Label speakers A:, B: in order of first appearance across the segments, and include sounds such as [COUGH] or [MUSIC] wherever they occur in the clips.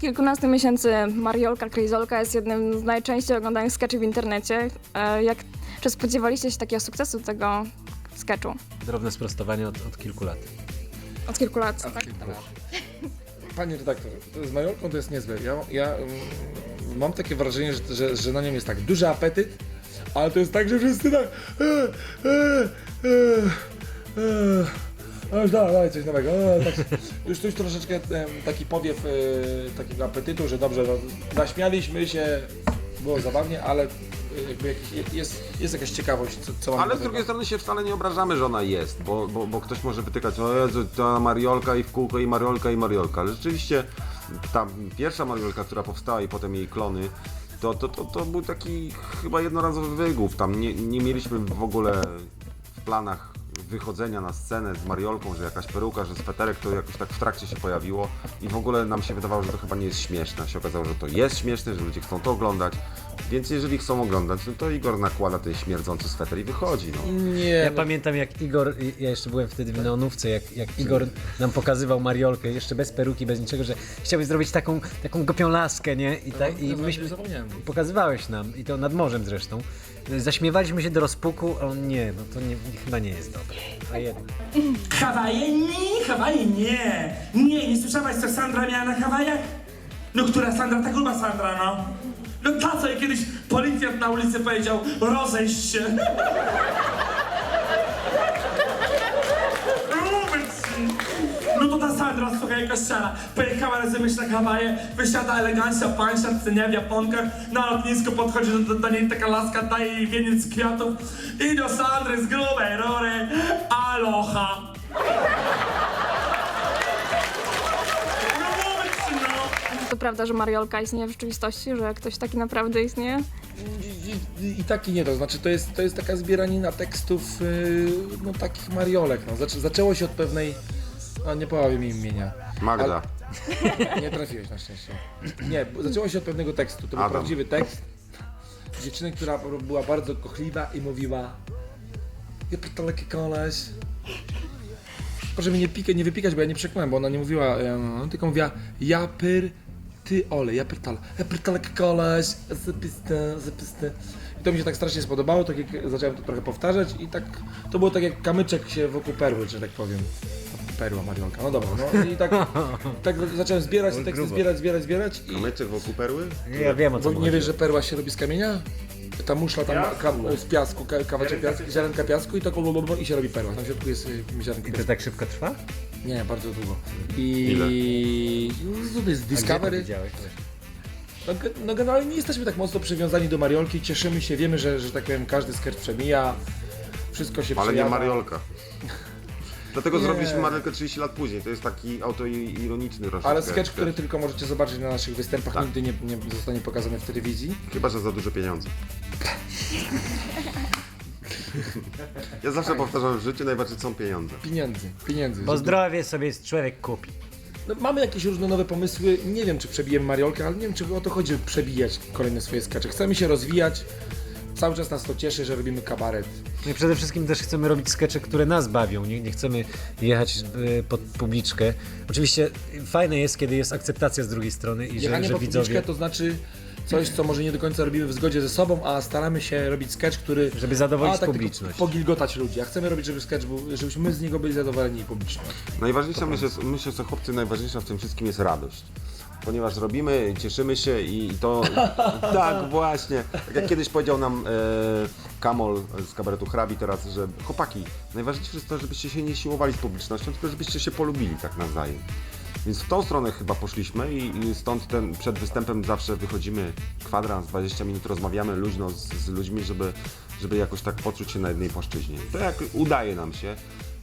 A: kilkunastu miesięcy Mariolka Krejzolka jest jednym z najczęściej oglądanych sketchy w internecie. E, Jak, czy spodziewaliście się takiego sukcesu tego sketchu?
B: Drobne sprostowanie od, od kilku lat.
A: Od kilku lat, tak? [LAUGHS]
C: Panie redaktor, to z Majorką to jest niezłe. Ja, ja mm, mam takie wrażenie, że, że, że na nią jest tak duży apetyt, ale to jest tak, że wszyscy tak... E, e, e, a już dawaj, dawaj coś nowego. E, tak, już już troszeczkę em, taki powiew e, takiego apetytu, że dobrze, no, zaśmialiśmy się, było zabawnie, ale e, jakby jakiś, jest, jest jakaś ciekawość, co, co mamy
D: Ale
C: do
D: z
C: tego.
D: drugiej strony się wcale nie obrażamy, że ona jest, bo, bo, bo ktoś może wytykać, o Jezu, ta Mariolka i w kółko i Mariolka i Mariolka, ale rzeczywiście ta pierwsza Mariolka, która powstała i potem jej klony, to, to, to, to był taki chyba jednorazowy wygłów, tam nie, nie mieliśmy w ogóle w planach wychodzenia na scenę z Mariolką, że jakaś peruka, że sweterek to jakoś tak w trakcie się pojawiło. I w ogóle nam się wydawało, że to chyba nie jest śmieszne, się okazało, że to jest śmieszne, że ludzie chcą to oglądać, więc jeżeli chcą oglądać, no to Igor nakłada ten śmierdzący sweter i wychodzi, no.
C: Nie,
B: Ja
C: no,
B: pamiętam jak Igor, ja jeszcze byłem wtedy w neonówce, jak, jak Igor nam pokazywał Mariolkę, jeszcze bez peruki, bez niczego, że chciałbyś zrobić taką, taką gopią laskę, nie? I, ta, i
C: ja
B: myśmy, pokazywałeś nam, i to nad morzem zresztą. Zaśmiewaliśmy się do rozpuku, a on nie, no to nie, chyba nie jest dobre. A jednak.
E: Hawaje? Nie, Hawaje nie. Nie, nie słyszałaś co Sandra miała na Hawajach? No która Sandra? Ta gruba Sandra, no. No ta, co jej kiedyś policjant na ulicy powiedział, rozejść się. No to ta Sandra, słuchaj, jaka ściana. Pojechała razem na Hawaje, wysiada elegancja, pańsza, cenia w Japonkach, na lotnisko podchodzi do, do niej taka laska, daje jej wieniec kwiatów i do Sandry z grubej rury,
A: prawda, że Mariolka istnieje w rzeczywistości, że ktoś taki naprawdę istnieje?
C: I, i, I tak i nie, to znaczy to jest, to jest taka zbieranina tekstów yy, no takich mariolek. No. Zaczę, zaczęło się od pewnej, a nie powiem mi imienia.
D: Magda.
C: Ale, nie trafiłeś na szczęście. Nie, zaczęło się od pewnego tekstu, to był
D: Adam.
C: prawdziwy tekst. Dziewczyny, która była bardzo kochliwa i mówiła Ja pytaleki koleś. Proszę mnie nie, pika, nie wypikać, bo ja nie przekonałem, bo ona nie mówiła, tylko mówiła ja pyr, ty ole, ja pytal, ja pytalek koleś, zapiste, zapiste. I to mi się tak strasznie spodobało, tak jak zacząłem to trochę powtarzać i tak, to było tak jak kamyczek się wokół perły, że tak powiem. Perła Mariolka, no dobra, no i tak, [LAUGHS] tak zacząłem zbierać te teksty, zbierać, zbierać, zbierać i
D: Kamyczek wokół perły?
B: Ja wiem o co
C: bo nie
B: chodzi.
C: wiesz, że perła się robi z kamienia? Ta muszla tam ka, z piasku, ka, kawałeczek piasku, ziarenka piasku i to blablabla i się robi perła. Tam w środku jest y, ziarenko
B: I to
C: piasku.
B: tak szybko trwa?
C: Nie, bardzo długo. I... No, to jest
B: A gdzie to
C: Discovery. No, no generalnie nie jesteśmy tak mocno przywiązani do Mariolki, cieszymy się, wiemy, że, że tak powiem każdy sketch przemija, wszystko się
D: Ale nie
C: przejada.
D: Mariolka. [LAUGHS] Dlatego
C: Nie.
D: zrobiliśmy Mariolkę 30 lat później. To jest taki autoironiczny troszeczkę.
C: Ale sketch, który tylko możecie zobaczyć na naszych występach,
D: Tak.
C: nigdy nie, nie zostanie pokazany w telewizji.
D: Chyba, że za duże pieniądze. [LAUGHS] Ja zawsze powtarzam, w życiu najbardziej są pieniądze.
C: Pieniędzy, pieniędzy.
B: Bo
C: żeby-
B: zdrowie sobie człowiek kupi.
C: No, mamy jakieś różne nowe pomysły. Nie wiem, czy przebijemy Mariolkę, ale nie wiem, czy o to chodzi, żeby przebijać kolejne swoje skacze. Chcemy się rozwijać. Cały czas nas to cieszy, że robimy kabaret.
B: No i przede wszystkim też chcemy robić skecze, które nas bawią. Nie, nie chcemy jechać y, pod publiczkę. Oczywiście fajne jest, kiedy jest akceptacja z drugiej strony i że,
C: Jechanie
B: że
C: pod
B: widzowie.
C: publiczkę to znaczy coś, co może nie do końca robimy w zgodzie ze sobą, a staramy się robić sketch, który...
B: Żeby zadowolić
C: a, tak
B: publiczność.
C: Tylko pogilgotać ludzi. A chcemy robić, żeby sketch był, żebyśmy my z niego byli zadowoleni i publiczność.
D: Najważniejsza, myślę, myślę, że chłopcy, najważniejsza w tym wszystkim jest radość. Ponieważ robimy, cieszymy się i to... [LAUGHS] tak, właśnie. Tak jak kiedyś powiedział nam e, Kamol z kabaretu Hrabi teraz, że chłopaki, najważniejsze jest to, żebyście się nie siłowali z publicznością, tylko żebyście się polubili tak nawzajem. Więc w tą stronę chyba poszliśmy i, i stąd ten, przed występem zawsze wychodzimy kwadrans, 20 minut rozmawiamy luźno z, z ludźmi, żeby, żeby jakoś tak poczuć się na jednej płaszczyźnie. To jak udaje nam się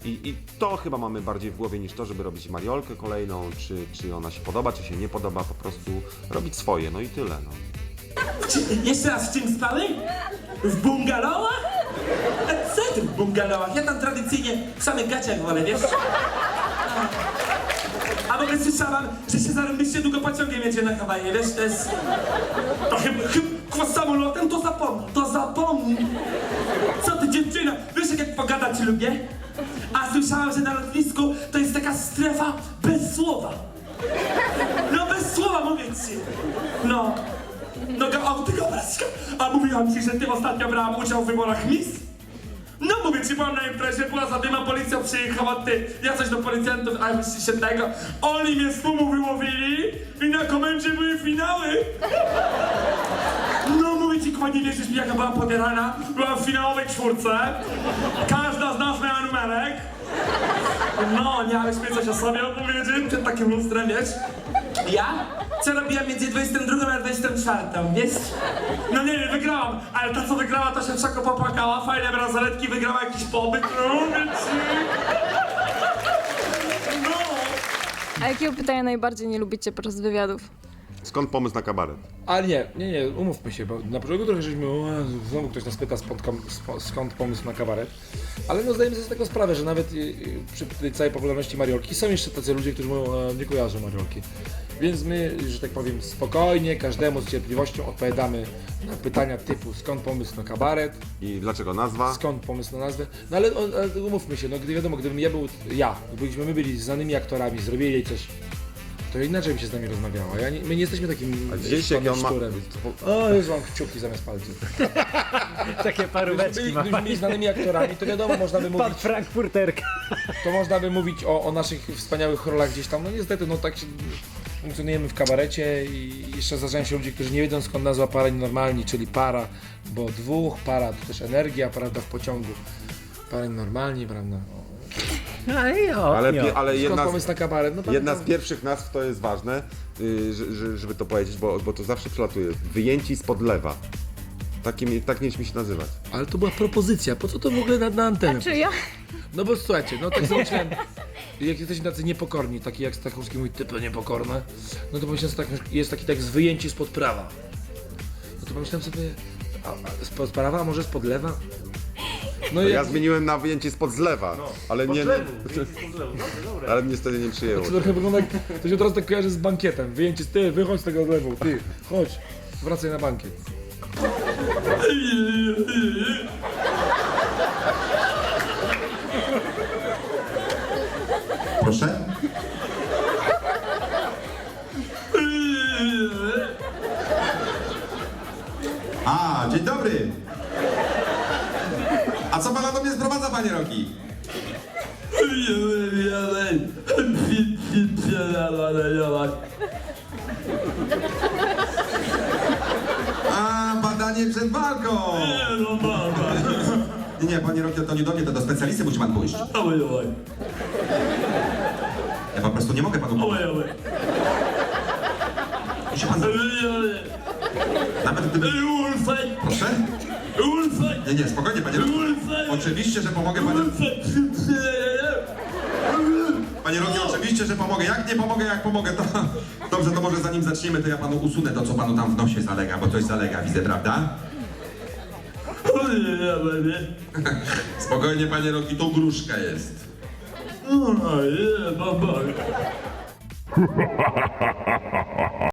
D: i, i to chyba mamy bardziej w głowie niż to, żeby robić mariolkę kolejną, czy, czy ona się podoba, czy się nie podoba, po prostu robić swoje, no i tyle. No.
E: Jeszcze raz, w czym spały? W bungalowach? A co ty w bungalowach? Ja tam tradycyjnie w samych gaciach wolę, wiesz? A ogóle słyszałam, że się zarąbiście długo pociągiem jedzie na Hawaje, wiesz, to jest... To chyba, chyba samolotem to zapomnij, to zapomnij. Co ty dziewczyna, wiesz jak, pogadać lubię? A słyszałam, że na lotnisku to jest taka strefa bez słowa. No bez słowa mówię ci. No. No o, ty Gabryśka, a mówiłam ci, że ty ostatnio brałam udział w wyborach Miss? No mówię ci, byłam na imprezie, była zadyma, policja przyjechała, ty, ja coś do policjantów, a myślisz się tego, oni mnie z tłumu wyłowili i na komendzie były finały. No mówię ci, kochani, nie wierzysz mi, jaka byłam podierana? Byłam w finałowej czwórce, każda z nas miała numerek. No, nie, ale śmiej coś o sobie opowiedzieć przed takim lustrem, wiesz? Ja? Co robiłam między 22 a 24, wiesz? No nie, nie, wygrałam, ale ta co wygrała to się w szoku popłakała, fajne bransoletki, wygrała jakiś pobyt, no mówię ci. No.
A: A jakiego pytania najbardziej nie lubicie podczas wywiadów?
D: Skąd pomysł na kabaret?
C: Ale nie, nie, nie, umówmy się, bo na początku trochę żeśmy, o znowu ktoś nas pyta skąd, kom- skąd pomysł na kabaret, ale no zdajemy sobie z tego sprawę, że nawet y, y, przy tej całej popularności Mariolki są jeszcze tacy ludzie, którzy mówią, e, nie kojarzą Mariolki. Więc my, że tak powiem, spokojnie, każdemu z cierpliwością odpowiadamy na pytania typu skąd pomysł na kabaret,
D: I dlaczego nazwa?
C: skąd pomysł na nazwę. No ale, ale umówmy się, no gdy wiadomo, gdybym ja był, ja, gdybyśmy my byli znanymi aktorami, zrobili coś, to inaczej by się z nami rozmawiało. Ja nie, my nie jesteśmy takim
D: A gdzieś jak on ma...
C: szczurem. O, już mam kciuki zamiast palców. [LAUGHS]
B: Takie paróweczki ma
C: gdybyśmy byli znanymi aktorami, to wiadomo, można by
B: Pan
C: mówić,
B: Frankfurterka.
C: to można by mówić o, o naszych wspaniałych rolach gdzieś tam. No niestety, no tak się funkcjonujemy w kabarecie i jeszcze zdarzają się ludzie, którzy nie wiedzą skąd nazwa paranormalni, czyli para, bo dwóch, para to też energia, prawda, w pociągu. Paranormalni, prawda.
D: Ale, pie- ale
C: Skąd
D: jedna,
C: pomysł
D: z,
C: na kabaret? No,
D: jedna z
C: pamiętam-
D: pierwszych nazw to jest ważne, y, że- że- żeby to powiedzieć, bo, bo to zawsze przelatuje. Wyjęci spod lewa. Takim, tak mieliśmy się nazywać.
C: Ale to była propozycja, po co to w ogóle na, na antenę?
A: Czy ja?
C: No bo słuchajcie, no tak zamyślałem, jak jesteśmy tacy niepokorni, taki jak Stachowski mówi, typy niepokorne, no to pomyślałem sobie tak, jest taki tekst wyjęci spod prawa. No to pomyślałem sobie, a, a spod prawa, a może spod lewa? No i
D: Ja
C: jak,
D: zmieniłem na wyjęcie spod zlewa, ale nie... Ale niestety nie przyjęło.
C: to trochę wygląda jak, to się od razu tak kojarzy z bankietem, wyjęcie z ty, wychodź z tego lewu, ty, chodź, wracaj na bankiet.
F: Proszę? A, badanie przed walką. Nie, nie, panie Roki, to nie do mnie, to do specjalisty musi pan pójść. Ja po prostu nie mogę panu pomóc. Musi pan... Nawet gdyby... Proszę? Nie, nie, spokojnie, panie Roki. Oczywiście, że pomogę panu. Panie Roki, oczywiście, że pomogę. Jak nie pomogę, jak pomogę, to... [LAUGHS] Dobrze, to może zanim zaczniemy, to ja panu usunę to, co panu tam w nosie zalega, bo coś zalega, widzę, prawda? [LAUGHS] Spokojnie, panie Roki, to gruszka jest. [LAUGHS]